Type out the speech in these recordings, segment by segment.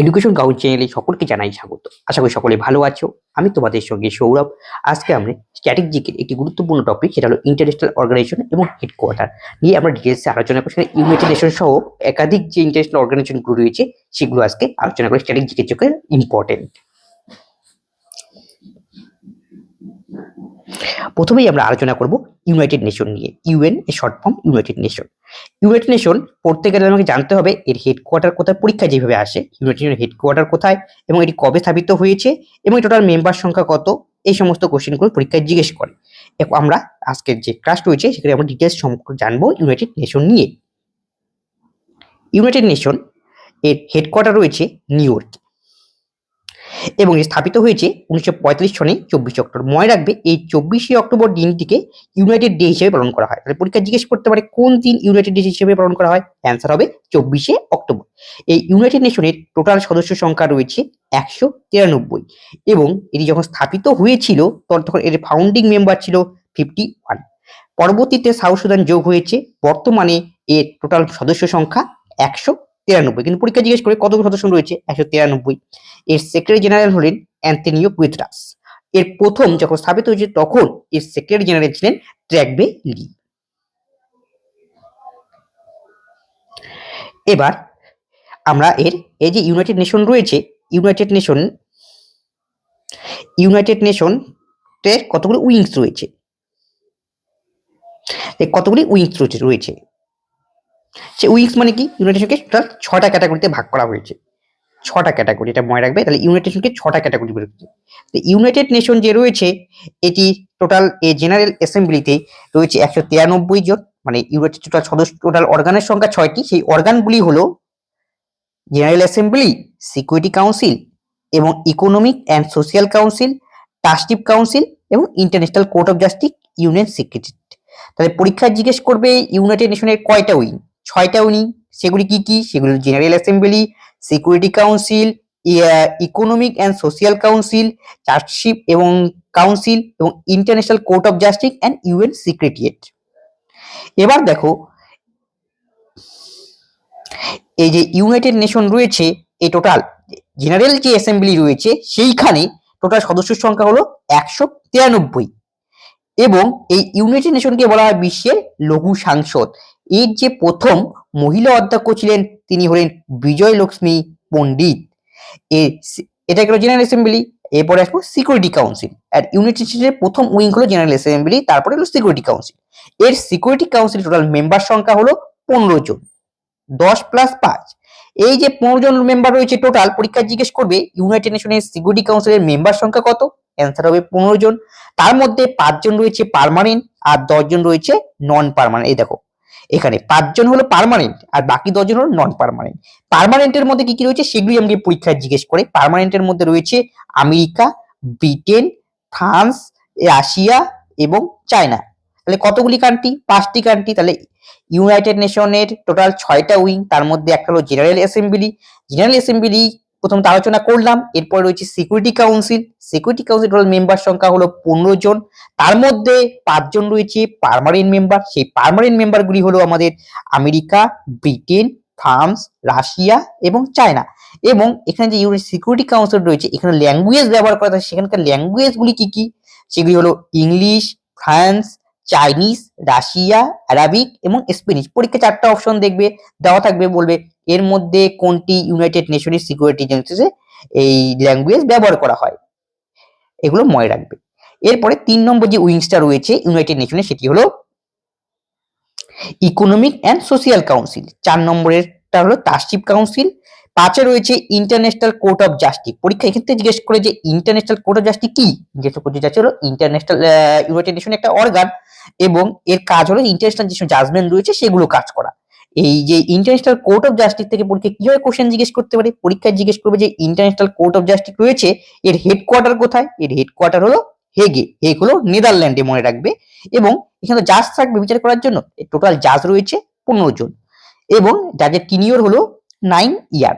Education gown চ্যানেলে সকলকে জানাই স্বাগত। আশা করি সকলে ভালো আছো। আমি তোমাদের সঙ্গে সৌরভ। আজকে আমরা স্ট্র্যাটেজিকের একটি গুরুত্বপূর্ণ টপিক সেটা হলো ইন্টারন্যাশনাল অর্গানাইজেশন এবং হেডকোয়ার্টার নিয়ে আমরা ডিটেলসে আলোচনা করছি। ইউনাইটেড নেশন সহ একাধিক যে ইন্টারন্যাশনাল অর্গানাইজেশনগুলো রয়েছে, সেগুলো আজকে আলোচনা করে স্ট্র্যাটেজিকের চোখে ইম্পর্টেন্ট প্রথমেই আমরা আলোচনা করব ইউনাইটেড নেশন নিয়ে। ইউএন এর short form United Nation United Nation পড়তে গেলে আমাকে জানতে হবে এর হেডকোয়ার্টার কোথায়, পরীক্ষা যেভাবে আসে ইউনাইটেড নেশনের হেডকোয়ার্টার কোথায়, এবং এটি কবে স্থাপিত হয়েছে, এবং টোটাল মেম্বার সংখ্যা কত, এই সমস্ত কোশ্চেনগুলো পরীক্ষায় জিজ্ঞেস করে। আমরা আজকের যে ক্লাস রয়েছে, সেখানে আমরা ডিটেলস সম্পর্কে জানব ইউনাইটেড নেশন নিয়ে। ইউনাইটেড নেশন এর হেডকোয়ার্টার রয়েছে নিউ ইয়র্ক এবং স্থাপিত হয়েছে উনিশশো পঁয়তাল্লিশ সনে চব্বিশে অক্টোবর। মনে রাখবে, এই চব্বিশে অক্টোবর দিনটিকে ইউনাইটেড ডে হিসেবে পালন করা হয়। তাহলে পরীক্ষা জিজ্ঞেস করতে পারে, কোন দিন ইউনাইটেড ডে হিসেবে পালন করা হয়? অ্যান্সার হবে চব্বিশে অক্টোবর। এই ইউনাইটেড নেশনের টোটাল সদস্য সংখ্যা রয়েছে একশো তিরানব্বই এবং এটি যখন স্থাপিত হয়েছিল, তখন তখন এর ফাউন্ডিং মেম্বার ছিল ফিফটি ওয়ান পরবর্তীতে সাউথ সুদান যোগ হয়েছে, বর্তমানে এর টোটাল সদস্য সংখ্যা একশো তিরানব্বই। কিন্তু পরীক্ষা জিজ্ঞেস করে কতগুলো সদস্য রয়েছে? একশো তিরানব্বই। এর সেক্রেটারি জেনারেল হলেন অ্যান্টনিও কুইথরাস এর প্রথম যখন স্থাপিত হয়েছে, তখন এর সেক্রেটারি জেনারেল ছিলেন ট্র্যাকবে লি। এবার আমরা এর, এই যে ইউনাইটেড নেশন রয়েছে ইউনাইটেড নেশন ইউনাইটেড নেশন এর কতগুলো উইংস রয়েছে? কতগুলি উইংস রয়েছে রয়েছে? সে উইংস মানে কি? ইউনাইটেড নেশনকে টোটাল ছটা ক্যাটাগরিতে ভাগ করা হয়েছে। ছটা ক্যাটাগরি এটা মনে রাখবে? তাহলে ইউনাইটেড নেশনকে ছটা ক্যাটাগরি রয়েছে তো ইউনাইটেড নেশন যে রয়েছে, এটি টোটাল এ জেনারেল অ্যাসেম্বলিতে রয়েছে একশো তিরানব্বই জন। মানে ইউনাইটেড টোটাল সদস্য টোটাল অর্গানের সংখ্যা ছয়টি। সেই অর্গানগুলি হলো জেনারেল অ্যাসেম্বলি সিকিউরিটি কাউন্সিল এবং economic and social council trusteeship council এবং international court of justice union secretary তাহলে পরীক্ষায় জিজ্ঞেস করবে ইউনাইটেড নেশনের কয়টা উইং ছয়টা উইং সেগুলি কি কি? সেগুলি general assembly security council economic and social council trusteeship এবং কাউন্সিল এবং international court of justice and UN secretariat এবার দেখো, এই যে ইউনাইটেড নেশন রয়েছে এই টোটাল জেনারেল যে অ্যাসেম্বলি রয়েছে, সেইখানে টোটাল সদস্য সংখ্যা হলো একশো তিরানব্বই। এবং এই ইউনাইটেড নেশনকে বলা হয় বিশ্বের লঘু সাংসদ। এর যে প্রথম মহিলা অধ্যক্ষ ছিলেন তিনি হলেন বিজয় লক্ষ্মী পণ্ডিত এটা গেল জেনারেল অ্যাসেম্বলি এরপরে আসব সিকিউরিটি কাউন্সিল আর ইউনাইটেড নেশনের প্রথম উইং হলো জেনারেল অ্যাসেম্বলি তারপরে হলো সিকিউরিটি কাউন্সিল এর সিকিউরিটি কাউন্সিল টোটাল মেম্বার সংখ্যা হলো পনেরো জন, দশ প্লাস পাঁচ। এই যে পনেরো জন মেম্বার রয়েছে টোটাল পরীক্ষা জিজ্ঞেস করবে ইউনাইটেড নেশনের সিকিউরিটি কাউন্সিলের মেম্বার সংখ্যা কত? অ্যান্সার হবে পনেরো জন। তার মধ্যে পাঁচজন রয়েছে পারমানেন্ট আর দশজন রয়েছে নন পার্মানেন্ট এই দেখো এখানে পাঁচজন হলো পার্মানেন্ট আর বাকি দশজন হলো নন পারমানেন্ট পার্মানেন্টের মধ্যে কি কি রয়েছে সেগুলি আমাকে পরীক্ষায় জিজ্ঞেস করে। পারমানেন্টের মধ্যে রয়েছে আমেরিকা, ব্রিটেন, ফ্রান্স, রাশিয়া এবং চায়না। তাহলে কতগুলি কান্ট্রি পাঁচটি কান্ট্রি তাহলে ইউনাইটেড নেশনের টোটাল ছয়টা উইং তার মধ্যে একটা হলো জেনারেল অ্যাসেম্বলি জেনারেল অ্যাসেম্বলি প্রথম আলোচনা করলাম, এরপর রয়েছে security council security council total member সংখ্যা হলো পনেরো জন। তার মধ্যে পাঁচজন রয়েছে পার্মানেন্ট মেম্বার সেই পার্মানেন্ট মেম্বারগুলি হলো আমাদের আমেরিকা, ব্রিটেন, ফ্রান্স, রাশিয়া এবং চায়না। এবং এখানে যে ইউনাইটেড সিকিউরিটি কাউন্সিল রয়েছে, এখানে ল্যাঙ্গুয়েজ ব্যবহার করা থাকে। সেখানকার ল্যাঙ্গুয়েজগুলি কি কি? সেগুলি হলো English France Chinese, Russia, Arabic এবং স্পেনিশ। পরীক্ষা চারটা অপশন দেখবে, দেওয়া থাকবে, বলবে, এর মধ্যে কোনটি ইউনাইটেড নেশনের সিকিউরিটি এজেন্সিতে এই ল্যাঙ্গুয়েজ ব্যবহার করা হয়? এগুলো মনে রাখবে। এরপরে তিন নম্বর যে উইংসটা রয়েছে ইউনাইটেড নেশনের সেটি হলো ইকোনমিক অ্যান্ড সোশিয়াল কাউন্সিল চার নম্বরেরটা হলো টাস্টিপ কাউন্সিল পাঁচে রয়েছে ইন্টারন্যাশনাল কোর্ট অফ জাস্টিস পরীক্ষা এক্ষেত্রে জিজ্ঞেস করে যে ইন্টারন্যাশনাল কোর্ট অফ জাস্টিস কি? যেটা করতে যাচ্ছে হলো ইন্টারন্যাশনাল ইউনাইটেড নেশন একটা অর্গান এবং এর কাজ হলো ইন্টারন্যাশনাল যেসব জাজমেন্ট রয়েছে সেগুলো কাজ করা। এই যে ইন্টারন্যাশনাল কোর্ট অফ জাস্টিস থেকে পরীক্ষা কীভাবে কোশ্চেন জিজ্ঞেস করতে পারে? পরীক্ষায় জিজ্ঞেস করবে যে ইন্টারন্যাশনাল কোর্ট অফ জাস্টিস রয়েছে, এর হেডকোয়ার্টার কোথায়? এর হেডকোয়ার্টার হলো হেগে হেগ হলো নেদারল্যান্ডে মনে রাখবে এবং এখানে জাজ থাকবে বিচার করার জন্য। টোটাল জাজ রয়েছে পনেরো জন এবং জাজের টিনিয়র হলো নাইন ইয়ার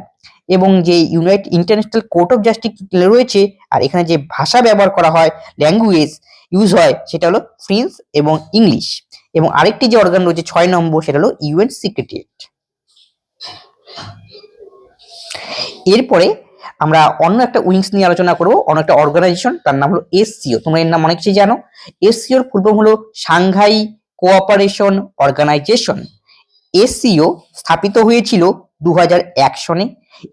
এবং যে unite international court of justice রয়েছে, আর এখানে যে ভাষা ব্যবহার করা হয় ল্যাঙ্গুয়েজ ইউজ হয়, সেটা হলো ফ্রেঞ্চ এবং ইংলিশ এবং আরেকটি যে অর্গান রয়েছে, ছয় নম্বর, সেটা হলো ইউএন সিক্রেটারিয়েট এরপরে আমরা অন্য একটা উইংস নিয়ে আলোচনা করব, অন্য একটা অর্গানাইজেশন তার নাম হলো এসসিও তোমরা এর নাম অনেক কিছু জানো। এসসিওর ফুল ফর্ম হলো সাংঘাই কোঅপারেশন অর্গানাইজেশন এসসিও স্থাপিত হয়েছিল দু সনে।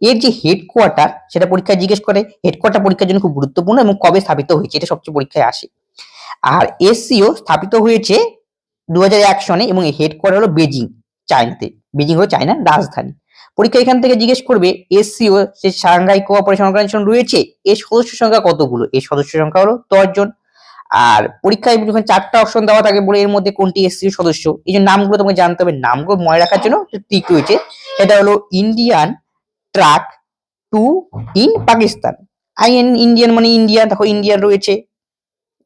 এর যে হেডকোয়ার্টার সেটা পরীক্ষায় জিজ্ঞেস করে হেডকোয়ার্টার পরীক্ষার জন্য খুব গুরুত্বপূর্ণ এবং কবে স্থাপিত হয়েছে, এটা সবচেয়ে পরীক্ষায় আসে। আর এসসিও স্থাপিত হয়েছে দু সনে এবং হেডকোয়ার্টার হলো বেজিং চায়নাতে বেজিং হলো চায়নার রাজধানী। পরীক্ষা এখান থেকে জিজ্ঞেস করবে, এসসিও যে সাংঘাই কোঅপারেশন অর্গানাইজেশন রয়েছে, এর সদস্য সংখ্যা কতগুলো? এর সদস্য সংখ্যা হলো দশ জন। আর পরীক্ষায় যখন চারটা অপশন দেওয়া থাকে বলে এর মধ্যে কোনটি এসসিও সদস্য, এই যে নামগুলো তোমাকে জানতে হবে, নামগুলো মনে রাখার জন্য টিক রয়েছে। এটা হলো Indian track to in Pakistan I N Indian মানে ইন্ডিয়া দেখো ইন্ডিয়ান রয়েছে।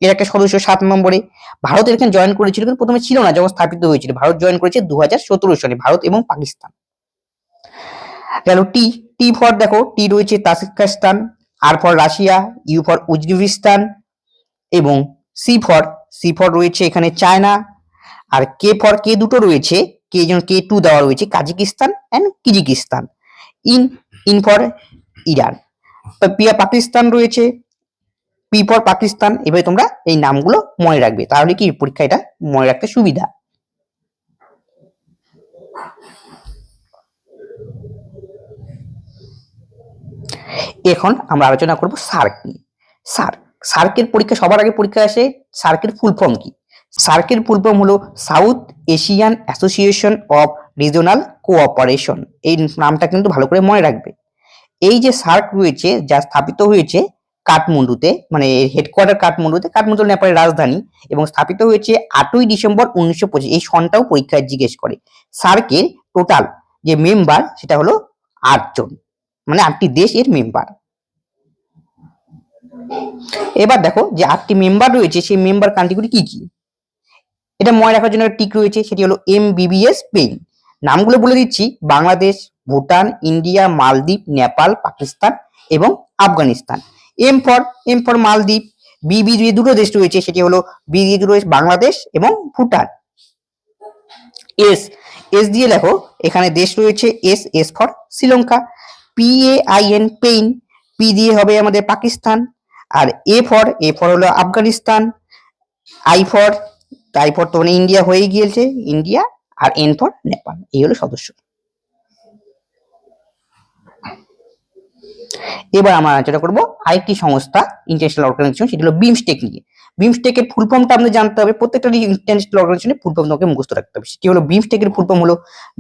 এর একটা সদস্য সাত নম্বরে। ভারত এখানে জয়েন করেছিল কিন্তু প্রথমে ছিল না, যখন স্থাপিত হয়েছিল। ভারত জয়েন করেছে দু হাজার সতেরো সালে, ভারত এবং পাকিস্তান। গেল টি টি ফর দেখো টি রয়েছে Tajikistan R for Russia U for Uzbekistan এবং সি ফর সি ফর রয়েছে এখানে চায়না আর কে ফর কে দুটো রয়েছে কে যেন কে টু দেওয়া রয়েছে Kazakhstan and Kyrgyzstan in in for Iran পিয়া পাকিস্তান রয়েছে পি ফর পাকিস্তান এভাবে তোমরা এই নামগুলো মনে রাখবে, তাহলে কি পরীক্ষা এটা মনে রাখতে সুবিধা? এখন আমরা আলোচনা করব সার্ক নিয়ে। সার্ক সার্কের পরীক্ষা, সবার আগে পরীক্ষা আসে সার্কের ফুল ফর্ম কি? সার্কের ফুল ফর্ম হলো South Asian Association of Regional Cooperation এই নামটা কিন্তু ভালো করে মনে রাখবে। এই যে সার্ক রয়েছে, যা স্থাপিত হয়েছে কাঠমান্ডুতে মানে হেডকোয়ার্টার কাঠমান্ডুতে, কাঠমান্ডু নেপালের রাজধানী এবং স্থাপিত হয়েছে আটই ডিসেম্বর উনিশশো পঁচিশ। এই সনটাও পরীক্ষায় জিজ্ঞেস করে। সার্কের টোটাল যে মেম্বার সেটা হলো আটজন। মানে আটটি দেশ এর মেম্বার এবার দেখো যে আটটি মেম্বার রয়েছে, সেই মেম্বার কান্ট্রিগুলি কি কি? এটা মনে রাখার জন্য টিক রয়েছে, সেটি হলো এম বিবিএস স্পেন নামগুলো বলে দিচ্ছি, বাংলাদেশ, ভুটান, ইন্ডিয়া, মালদ্বীপ, নেপাল, পাকিস্তান এবং Afghanistan. M for M for Maldives B B দুটো দেশ রয়েছে, সেটি হলো বি দিয়ে দেশ, বাংলাদেশ এবং ভুটান। এস এস দিয়ে লেখো এখানে দেশ রয়েছে S S for Sri Lanka P A I N pain P দিয়ে হবে আমাদের পাকিস্তান আর এ ফর এ ফর হলো Afghanistan I for I for তো মানে ইন্ডিয়া হয়ে গিয়েছে ইন্ডিয়া আর এন ফর নেপাল, এই হলো সদস্য। এবার আমরা আলোচনা করব, আরেকটি সংস্থা ইন্টারন্যাশনাল অর্গানাইজেশন সেটি হলো বিমস্টেক নিয়ে। বিমস্টেকের ফুল ফর্মটা আপনাদের জানতে হবে প্রত্যেকটা ইন্টারন্যাশনাল অর্গানাইজেশনের ফুল ফর্ম তোমাকে মুখস্থ রাখতে হবে। সেটি হলো বিমস্টেকের ফুল ফর্ম হলো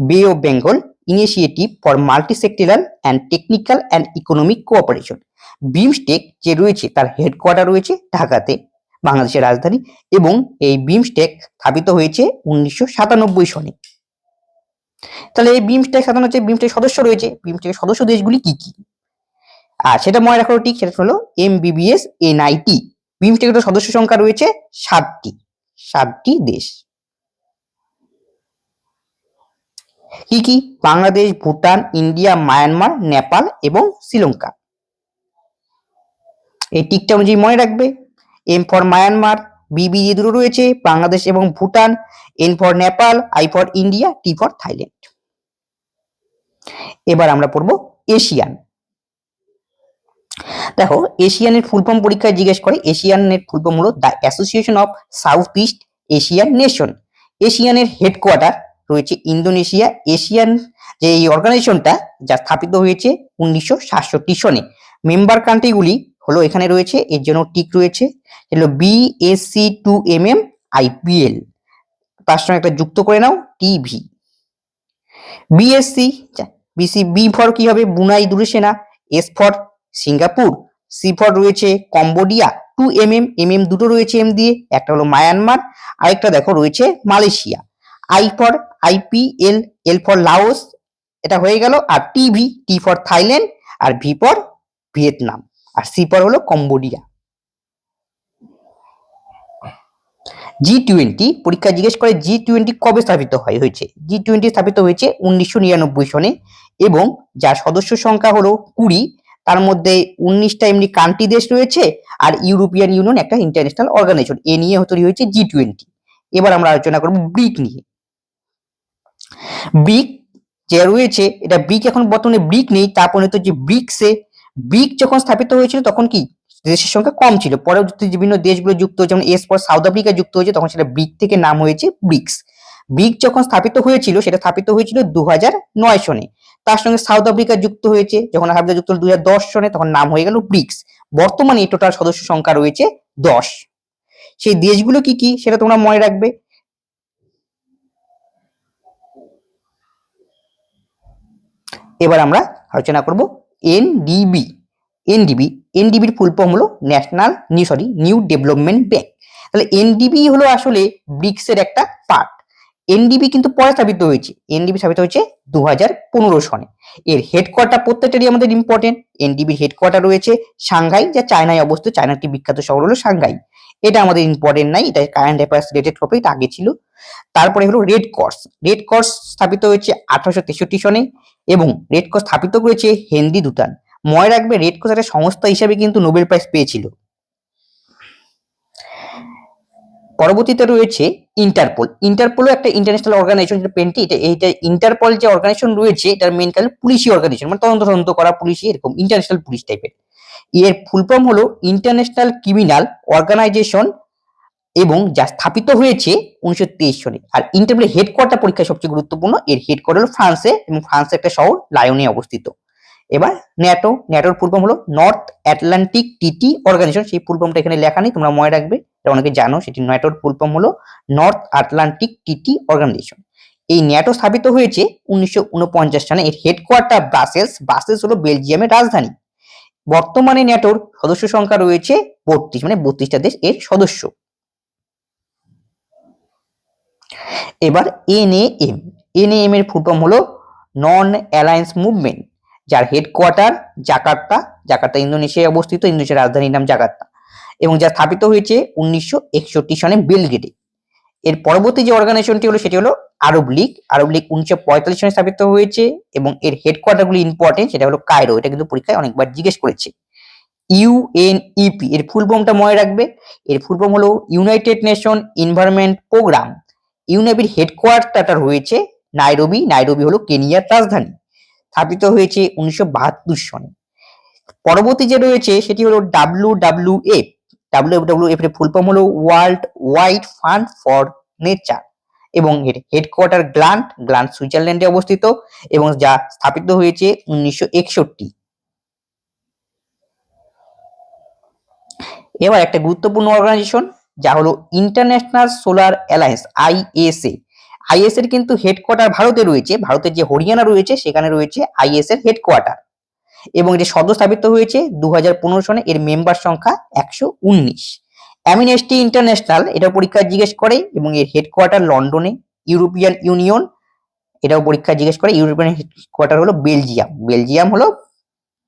Bay of Bengal initiative for multi sectoral and technical and economic cooperation BIMSTEC যে রয়েছে, তার হেডকোয়ার্টার রয়েছে ঢাকাতে, বাংলাদেশের রাজধানী এবং এই বিমস্টেক স্থাপিত হয়েছে উনিশশো সাতানব্বই সনে। তাহলে এই বিমস্টেক সাধারণ হচ্ছে বিমস্টেক সদস্য রয়েছে। বিমস্টেকের সদস্য দেশগুলি কি কি? আর সেটা মনে রাখা ঠিক, সেটা হলো এম বিবিএস এনআইটি বিমস্টেকের সদস্য সংখ্যা রয়েছে সাতটি সাতটি দেশ। কি কি? বাংলাদেশ, ভুটান, ইন্ডিয়া, মায়ানমার, নেপাল এবং শ্রীলঙ্কা। এই টিকটা অনুযায়ী মনে রাখবে। M for Myanmar Bibi B দুটো রয়েছে, বাংলাদেশ এবং Bhutan. N for Nepal I for India T for Thailand এবার আমরা পড়ব এশিয়ান। দেখো, এশিয়ানের ফুল ফর্ম পরীক্ষায় জিজ্ঞেস করে, এশিয়ানের ফুল ফর্ম হলো the association of South East Asian nation. এশিয়ানের headquarter রয়েছে ইন্দোনেশিয়া। এশিয়ান যে এই অর্গানাইজেশনটা, যা স্থাপিত হয়েছে উনিশশো সাতষট্টি সনে। মেম্বার কান্ট্রিগুলি হলো এখানে রয়েছে, এর জন্য টিক রয়েছে হলো BSC two M M IPL তার সঙ্গে একটা যুক্ত করে নাও TV BSC BC B for কি হবে? বুনাই দূরে সেনা S for Singapore C for রয়েছে Cambodia two M M M M দুটো রয়েছে এম দিয়ে, একটা হলো মায়ানমার, আরেকটা দেখো রয়েছে Malaysia. I for IPL L for Laos এটা হয়ে গেল, আর টিভি টি ফর থাইল্যান্ড আর ভি ফর ভিয়েতনাম আর সি ফর হলো কম্বোডিয়া। জি টোয়েন্টি পরীক্ষা জিজ্ঞেস করে জি টোয়েন্টি কবে স্থাপিত হয়, হয়েছে? জি টোয়েন্টি স্থাপিত হয়েছে উনিশশো নিরানব্বই সনে এবং যার সদস্য সংখ্যা হলো কুড়ি, তার মধ্যে উনিশটা এমনি কান্ট্রি দেশ রয়েছে আর ইউরোপিয়ান ইউনিয়ন একটা ইন্টারন্যাশনাল অর্গানাইজেশন এ নিয়ে তৈরি হয়েছে জি টোয়েন্টি এবার আমরা আলোচনা করব ব্রিক নিয়ে। ব্রিক যে রয়েছে, এটা ব্রিক এখন বর্তমানে ব্রিক নেই তা পরিণত যে ব্রিক্সে ব্রিক যখন স্থাপিত হয়েছিল তখন কি? দেশের সংখ্যা কম ছিল। পরবর্তী বিভিন্ন দেশগুলো যুক্ত হয়েছে, যেমন এস পর সাউথ আফ্রিকা যুক্ত হয়েছে, তখন সেটা ব্রিক থেকে নাম হয়েছে ব্রিক্স ব্রিক যখন স্থাপিত হয়েছিল, সেটা স্থাপিত হয়েছিল দু নয় সনে। তার সঙ্গে সাউথ আফ্রিকা যুক্ত হয়েছে, যখন আফ্রিকা যুক্ত হল দু সনে, তখন নাম হয়ে গেল ব্রিক্স বর্তমানে টোটাল সদস্য সংখ্যা রয়েছে দশ। সেই দেশগুলো কি কি, সেটা তোমরা মনে রাখবে? এবার আমরা আলোচনা করব এনডিবি এনডিবি এনডিবির ফুল ফর্ম হলো national new sorry new development bank তাহলে এনডিবি হলো আসলে ব্রিক্সের একটা পার্ট এনডিবি কিন্তু পরে স্থাপিত হয়েছে। এনডিবি স্থাপিত হয়েছে দু হাজার পনেরো সনে। এর হেডকোয়ার্টার প্রত্যেকটারই আমাদের ইম্পর্টেন্ট এনডিবির হেডকোয়ার্টার রয়েছে সাংঘাই যা চায়নায় অবস্থিত। চায়নার একটি বিখ্যাত শহর হলো সাংঘাই এটা আমাদের ইম্পর্টেন্ট নাই, এটা কারেন্ট অ্যাফেয়ার্স রিলেটেড টপিক আগে ছিল। তারপরে হলো রেড কর্স রেড কর্স স্থাপিত হয়েছে আঠারোশো তেষট্টি সনে এবং রেড ক্রস স্থাপিত করেছে হেন্দি দুতান। মনে রাখবে রেড ক্রস একটা সংস্থা হিসাবে কিন্তু নোবেল প্রাইজ পেয়েছিল। পরবর্তীতে রয়েছে ইন্টারপোল। ইন্টারপোলও একটা ইন্টারন্যাশনাল অর্গানাইজেশন যেটা পেন্টি এটা, এইটা ইন্টারপোল যে অর্গানাইজেশন রয়েছে, এটার মেন কাজ পুলিশি অর্গানাইজেশন মানে তদন্ত তদন্ত করা পুলিশি, এরকম ইন্টারন্যাশনাল পুলিশ টাইপের এর ফুল ফর্ম হলো ইন্টারন্যাশনাল ক্রিমিনাল অর্গানাইজেশন এবং যা স্থাপিত হয়েছে উনিশশো সনে আর ইন্টারপোলের হেডকোয়ার্টার পরীক্ষা সবচেয়ে গুরুত্বপূর্ণ, এর হেডকোয়ার্টার হলো ফ্রান্সে এবং ফ্রান্সের একটা শহর লায়নে অবস্থিত। এবার ন্যাটো ন্যাটোর ফুল ফর্ম হলো নর্থ আটলান্টিক টিটি অর্গানাইজেশন সেই ফুল ফর্মটা এখানে লেখা নেই, তোমরা মনে রাখবে, এটা অনেকে জানো, সেটি ন্যাটোর ফুল ফর্ম হলো নর্থ আটলান্টিক টিটি অর্গানাইজেশন এই ন্যাটো স্থাপিত হয়েছে উনিশশো উনপঞ্চাশ সালে, এর হেডকোয়ার্টার ব্রাসেলস ব্রাসেলস হলো বেলজিয়ামের রাজধানী। বর্তমানে ন্যাটোর সদস্য সংখ্যা রয়েছে বত্রিশ মানে বত্রিশটা দেশ এর সদস্য। এবার এনএএম। এনএএম এর ফর্ম হলো নন অ্যালায়েন্স মুভমেন্ট যার হেডকোয়ার্টার জাকার্তা জাকার্তা ইন্দোনেশিয়ায় অবস্থিত, ইন্দোনেশিয়ার রাজধানীর নাম জাকার্তা, এবং যা স্থাপিত হয়েছে উনিশশো একষট্টি সনে বেলগ্রেডে। এর পরবর্তী যে অর্গানাইজেশনটি হলো, সেটি হলো আরব লীগ আরব লীগ উনিশশো পঁয়তাল্লিশ সনে স্থাপিত হয়েছে এবং এর হেডকোয়ার্টার গুলি ইম্পর্টেন্ট সেটা হলো কায়রো, এটা কিন্তু পরীক্ষায় অনেকবার জিজ্ঞেস করেছে। ইউএনইপি এর ফুল ফর্মটা মনে রাখবে। এর ফুল ফর্ম হলো ইউনাইটেড নেশন এনভায়রনমেন্ট প্রোগ্রাম ইউনেপির হেডকোয়ার্টারটা রয়েছে নাইরোবি নাইরোবি হলো কেনিয়ার রাজধানী। স্থাপিত হয়েছে উনিশশো বাহাত্তর সনে। পরবর্তী যে রয়েছে সেটি হলো W W F W W F এর ফুল ফর্ম হলো world wide fund for nature এবং এর হেডকোয়ার্টার গ্লান্ট গ্লান্ট সুইজারল্যান্ডে অবস্থিত এবং যা স্থাপিত হয়েছে উনিশশো একষট্টি। এবার একটা গুরুত্বপূর্ণ অর্গানাইজেশন যা হলো international solar alliance ISA IS এর কিন্তু হেডকোয়ার্টার ভারতে রয়েছে ভারতের যে হরিয়ানা রয়েছে, সেখানে রয়েছে আইএস এর হেডকোয়ার্টার এবং এটি সদ্য স্থাপিত হয়েছে দু হাজার পনেরো সনে এর মেম্বার সংখ্যা একশো উনিশ। অ্যামিনেস্টি ইন্টারন্যাশনাল এটা পরীক্ষা জিজ্ঞেস করে এবং এর হেডকোয়ার্টার লন্ডনে ইউরোপিয়ান ইউনিয়ন এটাও পরীক্ষা জিজ্ঞেস করে ইউরোপিয়ান হেডকোয়ার্টার হলো বেলজিয়াম বেলজিয়াম হলো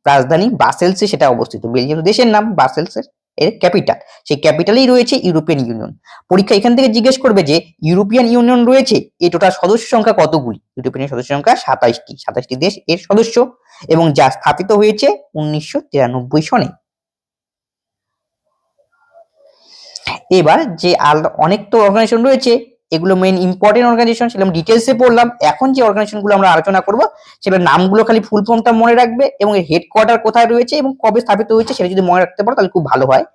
রাজধানী বাসেলসে সেটা অবস্থিত বেলজিয়াম দেশের নাম বাসেলসের এর ক্যাপিটাল সেই ক্যাপিটালেই রয়েছে ইউরোপিয়ান ইউনিয়ন পরীক্ষা এখান থেকে জিজ্ঞেস করবে যে ইউরোপিয়ান ইউনিয়ন রয়েছে এই টোটাল সদস্য সংখ্যা কতগুলি? ইউরোপিয়ান সদস্য সংখ্যা সাতাইশটি সাতাইশটি দেশ এর সদস্য এবং যা স্থাপিত হয়েছে উনিশশো তিরানব্বই সনে। এবার যে অনেক তো অর্গানাইজেশন রয়েছে, এগুলো মেইন ইম্পর্টেন্ট অর্গানাইজেশন সেগুলো আমি ডিটেলসে পড়লাম। এখন যে অর্গানাইজেশনগুলো আমরা আলোচনা করব, সেগুলোর নামগুলো খালি ফুল ফর্মটা মনে রাখবে এবং এর হেডকোয়ার্টার কোথায় রয়েছে এবং কবে স্থাপিত হয়েছে সেটা যদি মনে রাখতে পারো, তাহলে খুব ভালো হয়।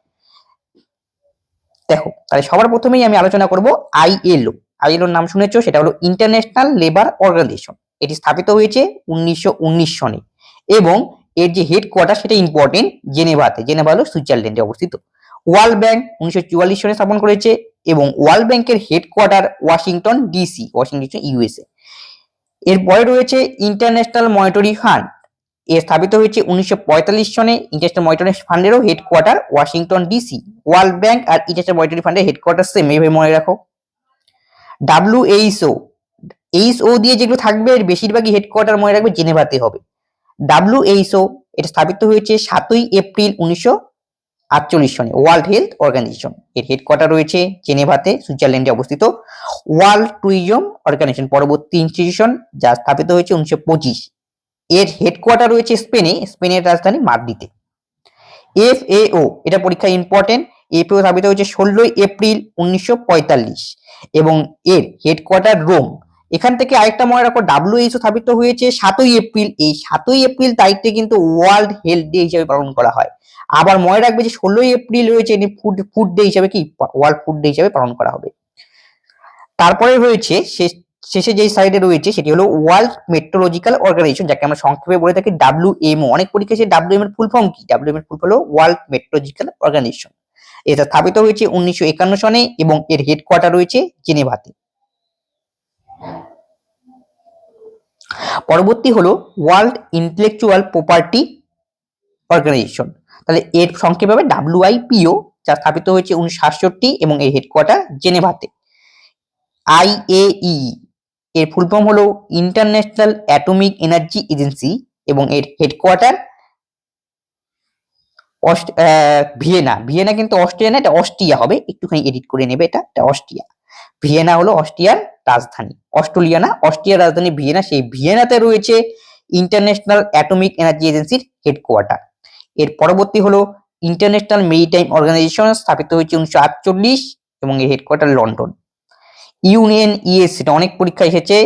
দেখো, তাহলে সবার প্রথমেই আমি আলোচনা করব আইএলও আইএলওর নাম শুনেছো? সেটা হলো ইন্টারন্যাশনাল লেবার অর্গানাইজেশন এটি স্থাপিত হয়েছে উনিশশো উনিশ সনে। এবং এর যে হেডকোয়ার্টার সেটা ইম্পর্টেন্ট জেনেভাতে। জেনেভা হলো সুইজারল্যান্ডে অবস্থিত। ওয়ার্ল্ড ব্যাংক উনিশশো সনে স্থাপন করেছে এবং ওয়ার্ল্ড ব্যাংকের headquarter Washington DC, Washington USA. এরপরে রয়েছে ইন্টারন্যাশনাল মনিটরি ফান্ড। এ স্থাপিত হয়েছে উনিশশো সনে। International monetary ফান্ডেরও headquarter Washington DC. World Bank আর ইন্টারন্যাশনাল মনিটরি ফান্ডের হেডকোয়ার্টার সেম এইভাবে মনে রাখো। ডাব্লিউএইচও এইচও দিয়ে যেগুলো থাকবে, এর বেশিরভাগই হেডকোয়ার্টার মনে রাখবে জেনেভাতে হবে। ডাব্লিউএইচও এটা স্থাপিত হয়েছে সাতই এপ্রিল উনিশশো আটচল্লিশ সনে ওয়ার্ল্ড হেলথ অর্গানাইজেশন। এর হেডকোয়ার্টার রয়েছে জেনেভাতে, সুইজারল্যান্ডে অবস্থিত। ওয়ার্ল্ড ট্যুরিজম অর্গানাইজেশন পরবর্তী ইনস্টিটিউশন যা স্থাপিত হয়েছে উনিশশো পঁচিশ। এর হেডকোয়ার্টার রয়েছে স্পেনে, স্পেনের রাজধানী মাদ্রিদে। এফএও, এটা পরীক্ষা ইম্পর্টেন্ট এফএও স্থাপিত হয়েছে ষোলোই এপ্রিল উনিশশো পঁয়তাল্লিশ। এবং এর হেডকোয়ার্টার রোম এখান থেকে আরেকটা মনে রাখো ডাব্লিউএইচও স্থাপিত হয়েছে সাতই এপ্রিল। এই সাতই এপ্রিল তারিখটি কিন্তু ওয়ার্ল্ড হেলথ ডে হিসেবে পালন করা হয়। আবার মনে রাখবে যে ষোলোই এপ্রিল রয়েছে ফুড ফুড ডে হিসেবে কি? ওয়ার্ল্ড ফুড ডে হিসেবে পালন করা হবে। তারপরে রয়েছে, শেষ যেই সাইডে রয়েছে, সেটি হলো ওয়ার্ল্ড মেট্রোলজিক্যাল অর্গানাইজেশন যাকে আমরা সংক্ষেপে বলে থাকি ডাব্লিউ এমও অনেক পরীক্ষা ডাব্লিউ এম এর ফুল ফর্ম কি? ডাব্লিউ এম এর ফুল হলো ওয়ার্ল্ড মেট্রোলজিক্যাল অর্গানাইজেশন এটা স্থাপিত হয়েছে উনিশশো একান্ন সনে এবং এর হেডকোয়ার্টার রয়েছে জেনেভাতে। পরবর্তী হলো ওয়ার্ল্ড ইন্টেলেকচুয়াল প্রপার্টি অর্গানাইজেশন তাহলে এর সংক্ষেপে হবে ডাব্লিউআইপিও যা স্থাপিত হয়েছে উনিশশো সাতষট্টি এবং এর হেডকোয়ার্টার জেনেভাতে। আইএই এর ফুল ফর্ম হলো ইন্টারন্যাশনাল অ্যাটমিক এনার্জি এজেন্সি এবং এর হেডকোয়ার্টার ভিয়েনা। ভিয়েনা কিন্তু অস্ট্রিয়া না, এটা অস্ট্রিয়া হবে। একটুখানি এডিট করে নেবে এটা অস্ট্রিয়া। ভিয়েনা হলো অস্ট্রিয়ার রাজধানী। অস্ট্রেলিয়া না, অস্ট্রিয়ার রাজধানী ভিয়েনা। সেই ভিয়েনাতে রয়েছে ইন্টারন্যাশনাল অ্যাটমিক এনার্জি এজেন্সির হেডকোয়ার্টার এর পরবর্তী হলো ইন্টারন্যাশনাল মেরিটাইম অর্গানাইজেশন স্থাপিত হয়েছে উনিশশো আটচল্লিশ এবং এর হেডকোয়ার্টার লন্ডন। ইউনিয়ন ইএস এটা অনেক পরীক্ষা এসেছে।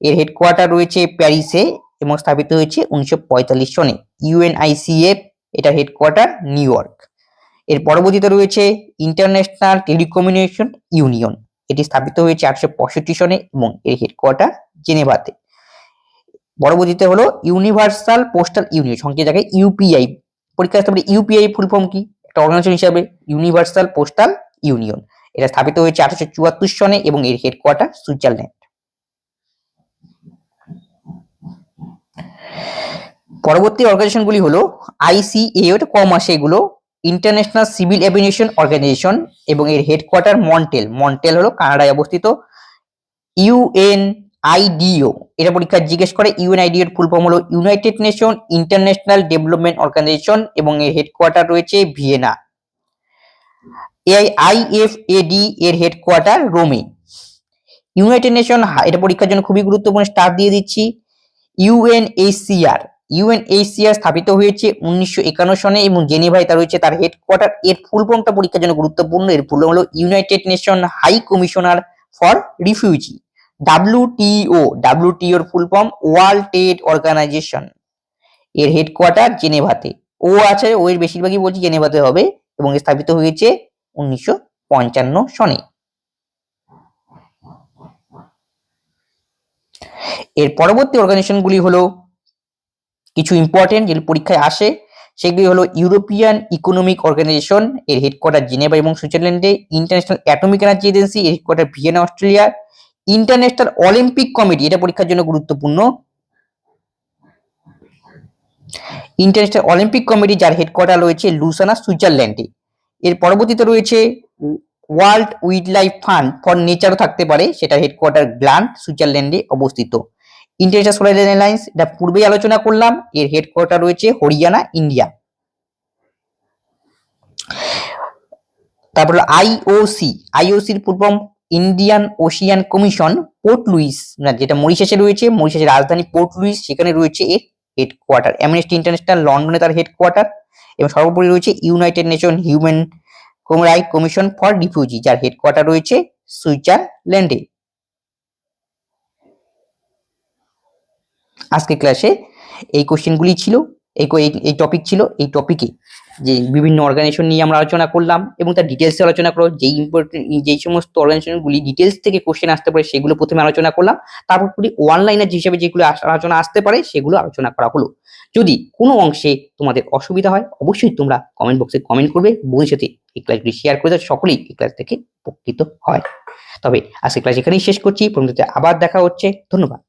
এর হেডকোয়ার্টার রয়েছে প্যারিসে এবং স্থাপিত হয়েছে উনিশশো পঁয়তাল্লিশ সনে। ইউএনআইসিএফ এটা হেডকোয়ার্টার নিউ ইয়র্ক এর পরবর্তীতে রয়েছে ইন্টারন্যাশনাল টেলিকমিউনিকেশন ইউনিয়ন এটি স্থাপিত হয়েছে আটশো পঁয়ষট্টি সনে এবং এর হেডকোয়ার্টার জেনেভাতে। পরবর্তীতে হলো ইউনিভার্সাল পোস্টাল ইউনিয়ন সংখ্যা জায়গায় ইউপিআই পরীক্ষা আসতে ইউপিআই ফুল ফর্ম কি? একটা অর্গানাইজেশন হিসাবে ইউনিভার্সাল পোস্টাল ইউনিয়ন এটা স্থাপিত হয়েছে আঠারোশো চুয়াত্তর সনে এবং এর হেডকোয়ার্টার সুইজারল্যান্ড। পরবর্তী অর্গানাইজেশনগুলি হলো আইসিএ কম আসে এগুলো ইন্টারন্যাশনাল সিভিল এভিয়েশন অর্গানাইজেশন এবং এর হেডকোয়ার্টার মন্টেল মন্টেল হলো কানাডায় অবস্থিত। ইউএন আইডিও এটা পরীক্ষা জিজ্ঞেস করে। ইউএনআইডিও এর ফুল ফর্ম হলো United Nation International Development Organisation এবং এর হেডকোয়ার্টার রয়েছে ভিয়েনা। এআই আইএফএডি এর হেডকোয়ার্টার রোমে ইউনাইটেড নেশন এটা পরীক্ষার জন্য খুবই গুরুত্বপূর্ণ স্টার দিয়ে দিচ্ছি। ইউএনএইচসিআর ইউএনএইচসিআর স্থাপিত হয়েছে উনিশশো একান্ন সনে এবং জেনেভায় তা রয়েছে তার হেডকোয়ার্টার এর ফুল ফর্মটা পরীক্ষার জন্য গুরুত্বপূর্ণ। এর ফুল হলো United Nation high commissioner for refugee WTO WTO এর full form world trade organization এর হেডকোয়ার্টার জেনেভাতে। ও আছে, ও এর বেশিরভাগই বলছি জেনেভাতে হবে এবং স্থাপিত হয়েছে উনিশশো পঞ্চান্ন সনে। এর পরবর্তী অর্গানাইজেশনগুলি হলো কিছু ইম্পর্টেন্ট যেগুলো পরীক্ষায় আসে, সেগুলি হলো ইউরোপিয়ান ইকোনমিক অর্গানাইজেশন এর হেডকোয়ার্টার জেনেভা এবং সুইজারল্যান্ডে ইন্টারন্যাশনাল অ্যাটমিক এনার্জি এজেন্সি এর headquarter Vienna Australia international Olympic committee এটা পরীক্ষার জন্য গুরুত্বপূর্ণ। ইন্টারন্যাশনাল অলিম্পিক কমিটি যার হেডকোয়ার্টার রয়েছে লুসানা সুইজারল্যান্ডে এর পরবর্তীতে রয়েছে world wild life fund for নেচারও থাকতে পারে সেটা হেডকোয়ার্টার গ্ল্যান্ড সুইজারল্যান্ডে অবস্থিত। ইন্টারন্যাশনাল সোলার অ্যালায়েন্স এটা পূর্বেই আলোচনা করলাম। এর হেডকোয়ার্টার রয়েছে হরিয়ানা ইন্ডিয়া তারপর আইওসি আইওসির পূর্ব Indian ocean commission Port Louis না, যেটা মরিশাসে রয়েছে, মরিশাসের রাজধানী পোর্ট লুইস সেখানে রয়েছে এর হেডকোয়ার্টার অ্যামনেস্টি ইন্টারন্যাশনাল লন্ডনে তার হেডকোয়ার্টার এবং সর্বোপরি রয়েছে United Nation human right commission for refugee যার হেডকোয়ার্টার রয়েছে সুইজারল্যান্ডে। আজকে ক্লাসে এই কোশ্চেনগুলি ছিল, এই এই টপিক ছিল, এই টপিকে যে বিভিন্ন অর্গানাইজেশন নিয়ে আমরা আলোচনা করলাম এবং তার ডিটেলসে আলোচনা করো যেই ইম্পর্টেন্ট যেই সমস্ত অর্গানাইজেশনগুলি ডিটেলস থেকে কোশ্চেন আসতে পারে সেগুলো প্রথমে আলোচনা করলাম, তারপর পুরি অনলাইনের হিসেবে যেগুলো আলোচনা আসতে পারে সেগুলো আলোচনা করা হলো। যদি কোনো অংশে তোমাদের অসুবিধা হয়, অবশ্যই তোমরা কমেন্ট বক্সে কমেন্ট করবে সাথে এই ক্লাসগুলি শেয়ার করে দাও, সকলেই এই ক্লাস থেকে উপকৃত হয়। তবে আজকে ক্লাস এখানেই শেষ করছি, পরবর্তীতে আবার দেখা হচ্ছে, ধন্যবাদ।